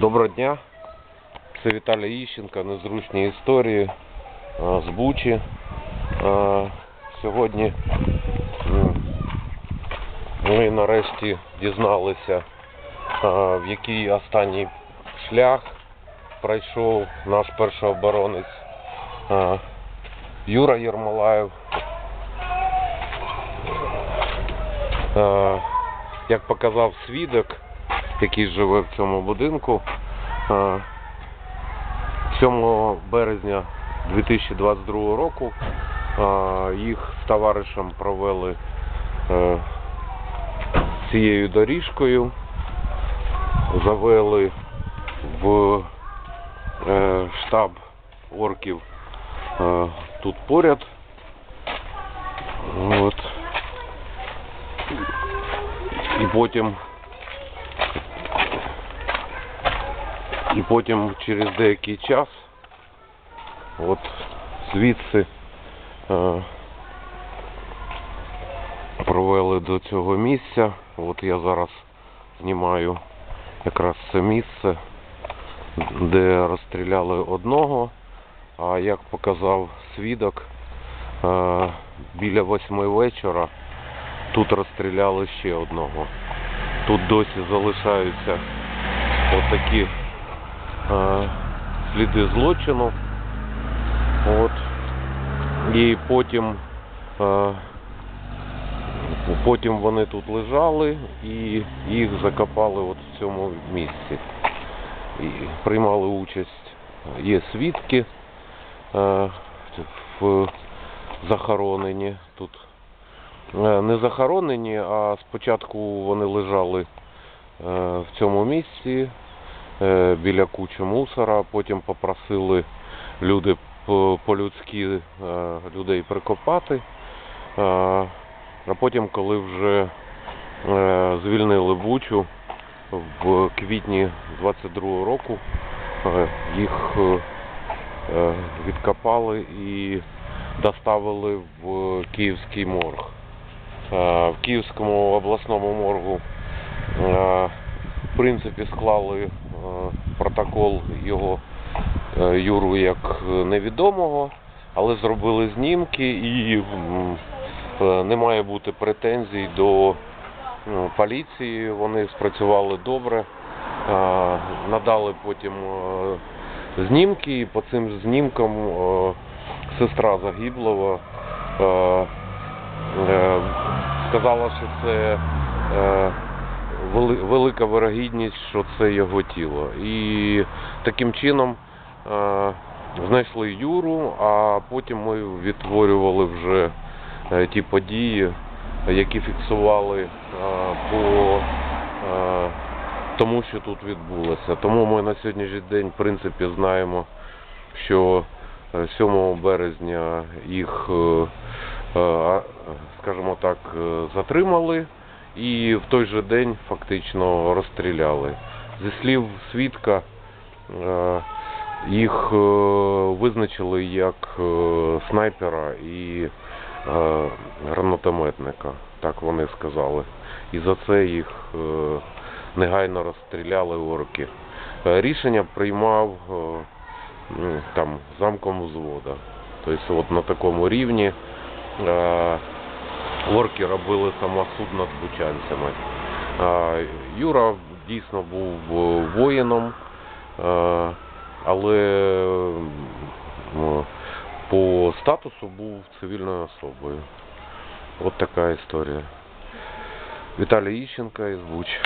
Доброго дня. Це Віталій Іщенко, незручні історії з Бучі. Сьогодні ми нарешті дізналися, в який останній шлях пройшов наш першооборонець Юра Єрмолаєв. Як показав свідок, який живе в цьому будинку, а, 7 березня 2022 року а, їх з товаришем провели е, цією доріжкою, завели в е, штаб орків е, тут поряд. От. І потім І потім через деякий час от звідси е, провели до цього місця. От я зараз знімаю якраз це місце, де розстріляли одного, а як показав свідок, е, біля восьми вечора тут розстріляли ще одного. Тут досі залишаються отакі сліди злочину. От. І потім, е, потім вони тут лежали і їх закопали от в цьому місці. І приймали участь, є свідки е, в захороненні тут. Е, Не захоронені, а спочатку вони лежали е, в цьому місці е, біля кучі мусора, потім попросили люди по- по-людськи е, людей прикопати. Е, А потім, коли вже е, звільнили Бучу в квітні 22 року, е, їх е, е, відкопали і доставили в Київський морг. Е, В Київському обласному моргу е, принципі склали е, протокол його е, Юру як невідомого, але зробили знімки і е, не має бути претензій до ну, поліції. Вони спрацювали добре, е, надали потім е, знімки, і по цим знімкам е, сестра загиблого е, е, сказала, що це е, велика вирогідність, що це його тіло. І таким чином е, знайшли Юру, а потім ми відтворювали вже е, ті події, які фіксували е, по тому, що тут відбулося. Тому ми на сьогоднішній день, в принципі, знаємо, що е, 7 березня їх, скажімо так, затримали і в той же день фактично розстріляли. Зі слів свідка, е, їх е, визначили як е, снайпера і гранатометника, так вони сказали. І за це їх негайно розстріляли орки. Е, Рішення приймав там замком взвода. Тобто от на такому рівні орки робили самосуд над бучанцями. Юра дійсно був е, воїном, е, але по статусу був цивільною особою. От така історія. Віталій Іщенко із Бучі.